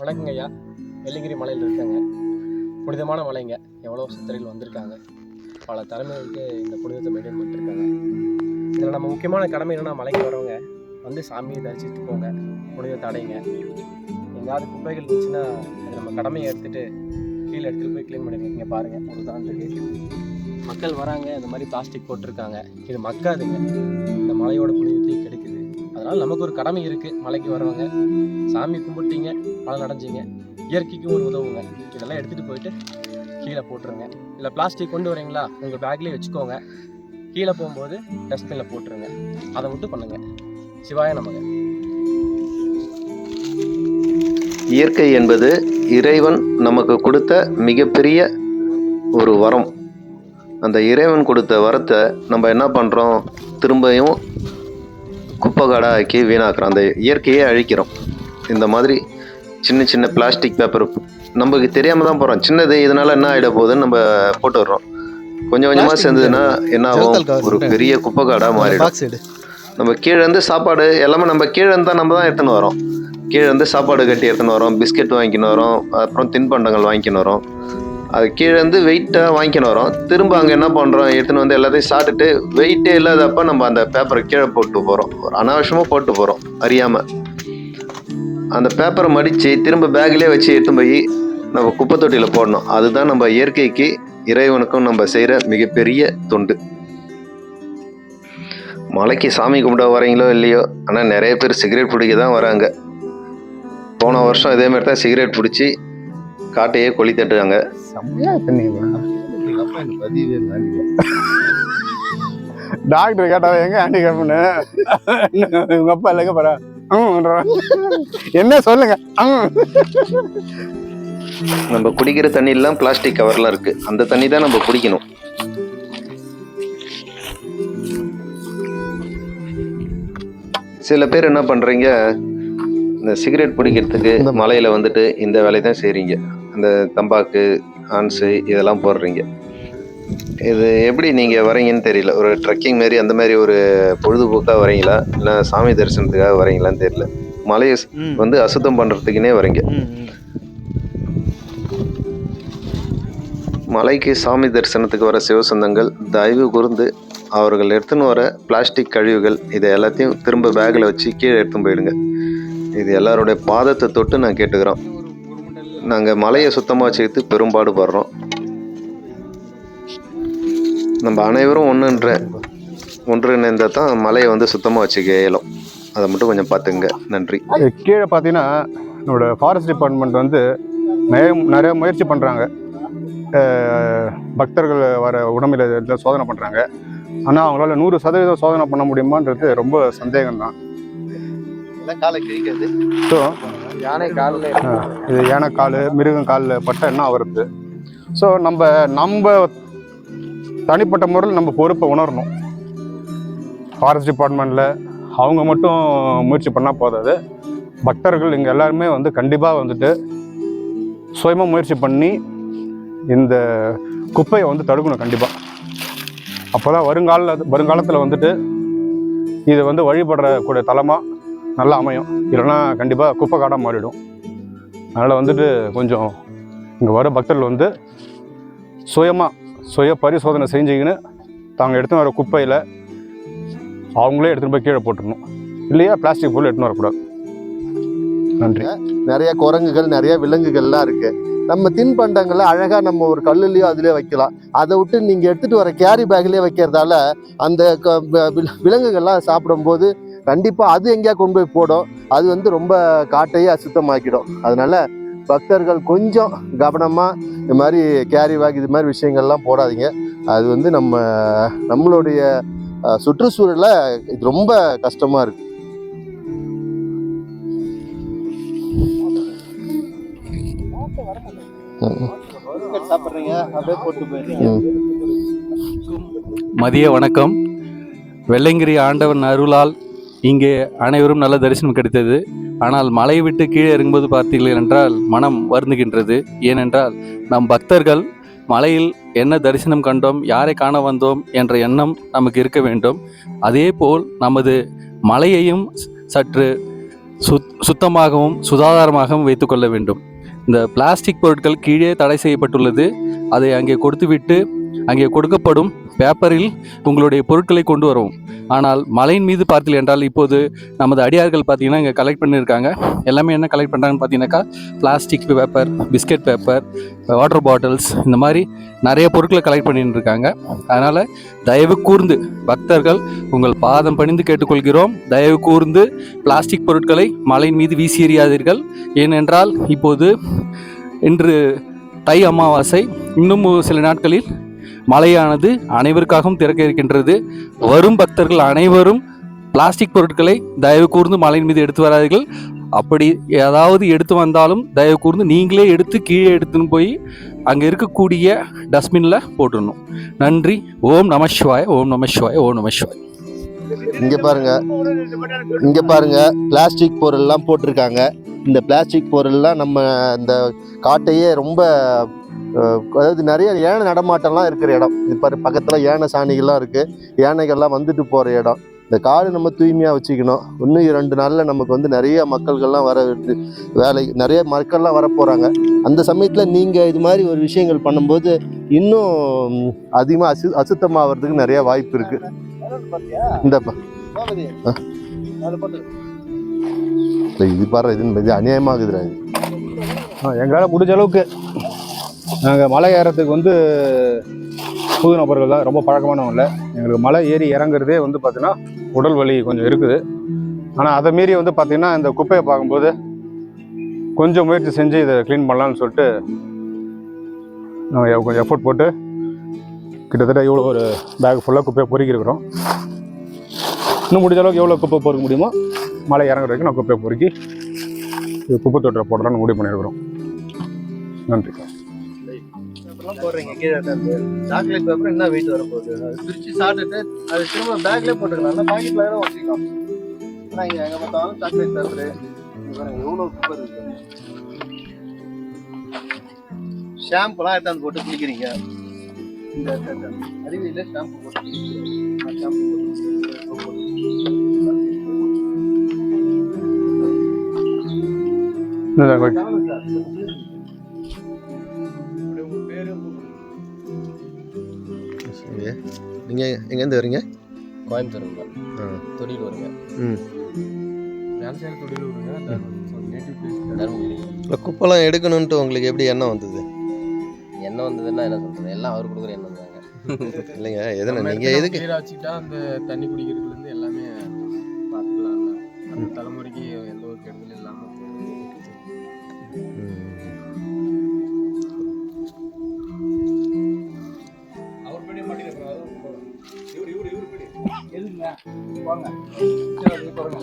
வணக்கங்க ஐயா வெள்ளிங்கிரி மலையில் இருக்கேங்க. புனிதமான மலைங்க. எவ்வளோ சித்தர்கள் வந்திருக்காங்க. பல தலைமைகளுக்கு இந்த புனிதத்தை மெயின்டைன் பண்ணிட்டுருக்காங்க. இதில் நம்ம முக்கியமான கடமை என்னென்னா மலைக்கு வரவங்க வந்து சாமியை தரிசித்து போங்க. புனிதத்தை அடைங்க. எங்கேயாவது குப்பைகள் இருந்துச்சுன்னா அது நம்ம கடமையை எடுத்துகிட்டு கீழே எடுத்துகிட்டு போய் க்ளீன் பண்ணி இங்கே பாருங்கள் ஒரு தான் இருக்குது மக்கள் வராங்க இந்த மாதிரி பிளாஸ்டிக் போட்டிருக்காங்க. இது மக்காதுங்க. இந்த மலையோட புனித அதனால் நமக்கு ஒரு கடமை இருக்குது மலைக்கு வரவங்க சாமி கும்பிட்டீங்க பலன் நடைஞ்சிங்க இயற்கைக்கும் ஒரு உதவுங்க. இதெல்லாம் எடுத்துகிட்டு போயிட்டு கீழே போட்டுருங்க. இல்லை பிளாஸ்டிக் கொண்டு வரீங்களா? உங்கள் பேக்லேயே வச்சுக்கோங்க. கீழே போகும்போது டஸ்ட்பினில் போட்டுருங்க. அதை மட்டும் பண்ணுங்க. சிவாய நமக. இயற்கை என்பது இறைவன் நமக்கு கொடுத்த மிகப்பெரிய ஒரு வரம். அந்த இறைவன் கொடுத்த வரத்தை நம்ம என்ன பண்ணுறோம் திரும்பியும் குப்பைக்காடா ஆக்கி வீணாக்குறோம். அந்த இயற்கையே அழிக்கிறோம். இந்த மாதிரி சின்ன சின்ன பிளாஸ்டிக் பேப்பர் நமக்கு தெரியாமல் தான் போகிறோம் சின்னது இதனால என்ன ஆகிட போகுதுன்னு நம்ம போட்டு வர்றோம். கொஞ்சம் கொஞ்சமாக சேர்ந்ததுன்னா என்ன ஆகும்? ஒரு. பெரிய குப்பைக்காடாக மாறிடும். பாக்ஸ் எடு நம்ம கீழே இருந்து சாப்பாடு எல்லாமே நம்ம கீழே இருந்து தான் நம்ம தான் எடுத்துன்னு வரோம் கீழே இருந்து சாப்பாடு கட்டி எடுத்துன்னு வரோம் பிஸ்கெட் வாங்கின்னு வரோம் அப்புறம் தின்பண்டங்கள் வாங்கின்னு வரோம் அது கீழே இருந்து வெயிட்டாக வாங்கிக்கணும் வரோம். திரும்ப அங்கே என்ன பண்ணுறோம் எடுத்துன்னு வந்து எல்லாத்தையும் சாப்பிட்டுட்டு வெயிட்டே இல்லாதப்ப நம்ம அந்த பேப்பரை கீழே போட்டு போகிறோம் ஒரு அனாவசியமாக போட்டு போகிறோம் அறியாமல் அந்த பேப்பரை மடித்து திரும்ப பேக்லேயே வச்சு எடுத்துன்னு போய் நம்ம குப்பை தொட்டியில் போடணும். அதுதான் நம்ம இயற்கைக்கு இறைவனுக்கும் நம்ம செய்கிற மிகப்பெரிய தொண்டு. மலைக்கு சாமி கும்பிட வரீங்களோ இல்லையோ? ஆனால் நிறைய பேர் சிகரெட் பிடிக்க தான் வராங்க. போன வருஷம் இதேமாதிரி தான் சிகரெட் பிடிச்சி காட்டையே கொளி தட்டுறாங்க. செம்மையா டாக்டர் கேட்டாவே எங்க ஹேண்டிகேப்னு உங்க அப்பா இல்லைங்க பாரு என்ன சொல்லுங்க. நம்ம குடிக்கிற தண்ணியெல்லாம் பிளாஸ்டிக் கவர்லாம் இருக்கு அந்த தண்ணி தான் நம்ம குடிக்கணும் சில பேர் என்ன பண்றீங்க இந்த சிகரெட் பிடிக்கிறதுக்கு இந்த மலையில வந்துட்டு இந்த வேலையை தான் செய்றீங்க அந்த தம்பாக்கு ஆன்ஸு இதெல்லாம் போடுறீங்க. இது எப்படி நீங்க வரீங்கன்னு தெரியல. ஒரு ட்ரெக்கிங் மாதிரி அந்த மாதிரி ஒரு பொழுதுபோக்காக வரீங்களா? இல்லை சாமி தரிசனத்துக்காக வரீங்களான்னு தெரியல. மலையை வந்து அசுத்தம் பண்றதுக்குன்னே வரீங்க. மலைக்கு சாமி தரிசனத்துக்கு வர சிவசந்தங்கள் தயவு கூர்ந்து அவர்கள் எடுத்துன்னு வர பிளாஸ்டிக் கழிவுகள் இதை எல்லாத்தையும் திரும்ப பேக்கில் வச்சு கீழே எடுத்துன்னு போயிடுங்க. இது எல்லாருடைய பாதத்தை தொட்டு நான் கேட்டுக்கிறோம். நாங்கள் மலையை சுத்தமாக வச்சுக்கிட்டு பெரும்பாடுபடுறோம் நம்ம அனைவரும் ஒன்றுன்ற ஒன்றிணைந்தால் தான் மலையை வந்து சுத்தமாக வச்சுக்க இயலும் அதை மட்டும் கொஞ்சம் பார்த்துங்க. நன்றி. கீழே பார்த்தீங்கன்னா நம்மளோட ஃபாரஸ்ட் டிபார்ட்மெண்ட் வந்து நிறைய நிறைய முயற்சி பண்ணுறாங்க பக்தர்கள் வர உடம்புல இதில் சோதனை பண்ணுறாங்க ஆனால் அவங்களால நூறு சதவீதம் சோதனை பண்ண முடியுமான்றது ரொம்ப சந்தேகம் தான் ஸோ இது யானை கால் மிருகம் காலில் பட்ட என்ன வருது ஸோ நம்ம நம்ம தனிப்பட்ட முறையில் நம்ம பொறுப்பை உணரணும். ஃபாரஸ்ட் டிபார்ட்மெண்ட்டில் அவங்க மட்டும் முயற்சி பண்ணால் போதாது. பக்தர்கள் இங்கே எல்லாருமே வந்து கண்டிப்பாக வந்துட்டு சுயமாக முயற்சி பண்ணி இந்த குப்பையை வந்து தடுக்கணும் கண்டிப்பாக அப்போ தான் வருங்கால வருங்காலத்தில் வந்துட்டு இது வந்து வழிபடுறக்கூடிய தலமாக நல்லா அமையும். இல்லைன்னா கண்டிப்பாக குப்பை காடாக மாறிடும். அதனால் வந்துட்டு கொஞ்சம் இங்கே வர பக்தர்கள் வந்து சுயமாக சுய பரிசோதனை செஞ்சுக்கின்னு தாங்க எடுத்துன்னு வர குப்பையில் அவங்களே எடுத்துகிட்டு போய் கீழே போட்டுடணும். இல்லையா? பிளாஸ்டிக் பொருள் எடுத்துன்னு வரக்கூடாது. நன்றி. நிறைய குரங்குகள் நிறைய விலங்குகள்லாம் இருக்குது நம்ம தின்பண்டங்களை அழகாக நம்ம ஒரு கல்லுலேயோ அதிலே வைக்கலாம். அதை விட்டு நீங்கள் எடுத்துகிட்டு வர கேரி பேக்லேயே வைக்கிறதால அந்த க- விலங்குகள்லாம் சாப்பிடும்போது கண்டிப்பாக அது எங்கேயா கொண்டு போய் போடும். அது வந்து ரொம்ப காட்டையே அசுத்தமாக்கிடும். அதனால பக்தர்கள் கொஞ்சம் கவனமாக இந்த மாதிரி கேரி பேக் இது மாதிரி விஷயங்கள்லாம் போடாதீங்க. அது வந்து நம்ம நம்மளுடைய அஹ், சுற்றுச்சூழலை இது ரொம்ப கஷ்டமாக இருக்கு. மதிய வணக்கம். வெள்ளைங்கிரி ஆண்டவன் அருளால் இங்கே அனைவரும் நல்ல தரிசனம் கிடைத்தது. ஆனால் மலை விட்டு கீழே இறங்கும்போது பார்த்தீர்கள் என்றால் மனம் வருந்துகின்றது. ஏனென்றால் நம் பக்தர்கள் மலையில் என்ன தரிசனம் கண்டோம் யாரை காண வந்தோம் என்ற எண்ணம் நமக்கு இருக்க வேண்டும். அதே போல் நமது மலையையும் சற்று சுத் சுத்தமாகவும் சுகாதாரமாகவும் வைத்துக்கொள்ள வேண்டும். இந்த பிளாஸ்டிக் பொருட்கள் கீழே தடை செய்யப்பட்டுள்ளது. அதை அங்கே கொடுத்துவிட்டு அங்கே கொடுக்கப்படும் பேப்பரில் உங்களுடைய பொருட்களை கொண்டு வருவோம். ஆனால் மலையின் மீது பார்த்தீர்கள் என்றால் இப்போது நமது அடியார்கள் பார்த்தீங்கன்னா இங்கே கலெக்ட் பண்ணியிருக்காங்க. எல்லாமே என்ன கலெக்ட் பண்ணுறாங்கன்னு பார்த்தீங்கன்னாக்கா plastic paper biscuit paper water bottles இந்த மாதிரி நிறைய பொருட்களை கலெக்ட் பண்ணிட்டு இருக்காங்க அதனால் தயவு கூர்ந்து பக்தர்கள் உங்கள் பாதம் பணிந்து கேட்டுக்கொள்கிறோம். தயவு கூர்ந்து பிளாஸ்டிக் பொருட்களை மலையின் மீது வீசி எறியாதீர்கள். ஏனென்றால் இப்போது இன்று தை அமாவாசை. இன்னும் சில நாட்களில் மலையானது அனைவருக்காகவும் திறக்க இருக்கின்றது. வரும் பக்தர்கள் அனைவரும் பிளாஸ்டிக் பொருட்களை தயவு கூர்ந்து மலையின் மீது எடுத்து வராதீர்கள். அப்படி ஏதாவது எடுத்து வந்தாலும் தயவு கூர்ந்து நீங்களே எடுத்து கீழே எடுத்துன்னு போய் அங்கே இருக்கக்கூடிய டஸ்ட்பினில் போட்டுடணும். நன்றி. ஓம் நம ஓம் நம ஓம் நம இங்கே இங்க பாருங்க. இங்கே பாருங்க. பிளாஸ்டிக் பொருள்லாம் போட்டிருக்காங்க. பிளாஸ்டிக் பொருள்லாம் நம்ம இந்த காட்டையே ரொம்ப அதாவது நிறைய யானை நடமாட்டம்லாம் இருக்கிற இடம். இது பாரு பக்கத்துல யானை சாணிகள்லாம் இருக்கு. யானைகள்லாம் வந்துட்டு போற இடம். இந்த காடு நம்ம தூய்மையா வச்சுக்கணும். இன்னும் இரண்டு நாள்ல நமக்கு வந்து நிறைய மக்கள்கள்லாம் வர. வேலை நிறைய மக்கள்லாம் வர போறாங்க. அந்த சமயத்துல நீங்க இது மாதிரி ஒரு விஷயங்கள் பண்ணும்போது இன்னும் அதிகமா அசு அசுத்தமாகறதுக்கு நிறைய வாய்ப்பு இருக்கு. இந்த ப- இல்லை இது பாரு இது இது அநியாயமாகுதுடா இது. எங்களால் முடிஞ்ச அளவுக்கு நாங்கள் மலை ஏறத்துக்கு வந்து புது நபர்கள் தான் ரொம்ப பழக்கமானவங்க இல்லை. எங்களுக்கு மலை ஏறி இறங்குறதே வந்து பார்த்தீங்கன்னா உடல் வலி கொஞ்சம் இருக்குது. ஆனால் அதை மீறி வந்து பார்த்தீங்கன்னா இந்த குப்பையை பார்க்கும்போது கொஞ்சம் முயற்சி செஞ்சு இதை க்ளீன் பண்ணலான்னு சொல்லிட்டு நாங்கள் கொஞ்சம் எஃபோர்ட் போட்டு கிட்டத்தட்ட இவ்வளோ ஒரு பேக் ஃபுல்லாக குப்பையை பொறுக்கியிருக்கிறோம். இன்னும் முடிஞ்ச அளவுக்கு எவ்வளோ குப்பை பொறுக்க முடியுமோ மலை இறங்குற வரைக்கும் நான் குப்பையை பொறுக்கி இது குப்பை தொட்டரை போடலாம்னு முடிவு பண்ணியிருக்கிறோம். நன்றி. போடுறீங்க கீழே சாக்லேட் பேப்பர் என்ன வெயிட் வரப்போகுது. அது பிரிச்சு சாப்பிட்டுட்டு அது திரும்ப பேக்லேயே போட்டுக்கலாம். பாக்கெட்ல வேற வச்சுக்கலாம். ஆனால் இங்கே எங்கே பார்த்தாலும் சாக்லேட் பேப்பரு எவ்வளோ பேப்பர் இருக்கு. ஷாம்புலாம் எடுத்தாந்து போட்டு குளிக்கிறீங்க. இந்த அருவியில் ஷாம்பு போட்டு குளிக்கிறீங்க. ஷாம்பு போட்டு. இதுதான் ஓகே. காணும் சார். நீங்க எங்கேருந்து வரீங்க? கோயம்புத்தூருங்க. ஆ. தொழில் வருங்க ம். வேலை செய்கிற தொழில் வருங்க குப்பைலாம் எடுக்கணுன்ட்டு உங்களுக்கு எப்படி எண்ணம் வந்தது? என்ன வந்ததுன்னா என்ன சொல்கிறது எல்லாம் அவர் கொடுக்குற எண்ணம் தாங்க. இல்லைங்க எதனா நீங்கள் எதுக்கு? வச்சுட்டா அந்த தண்ணி குடிக்கிறதுலேருந்து எல்லாமே பார்த்துக்கலாம். அந்த தலைமுறைக்கு போங்க போங்க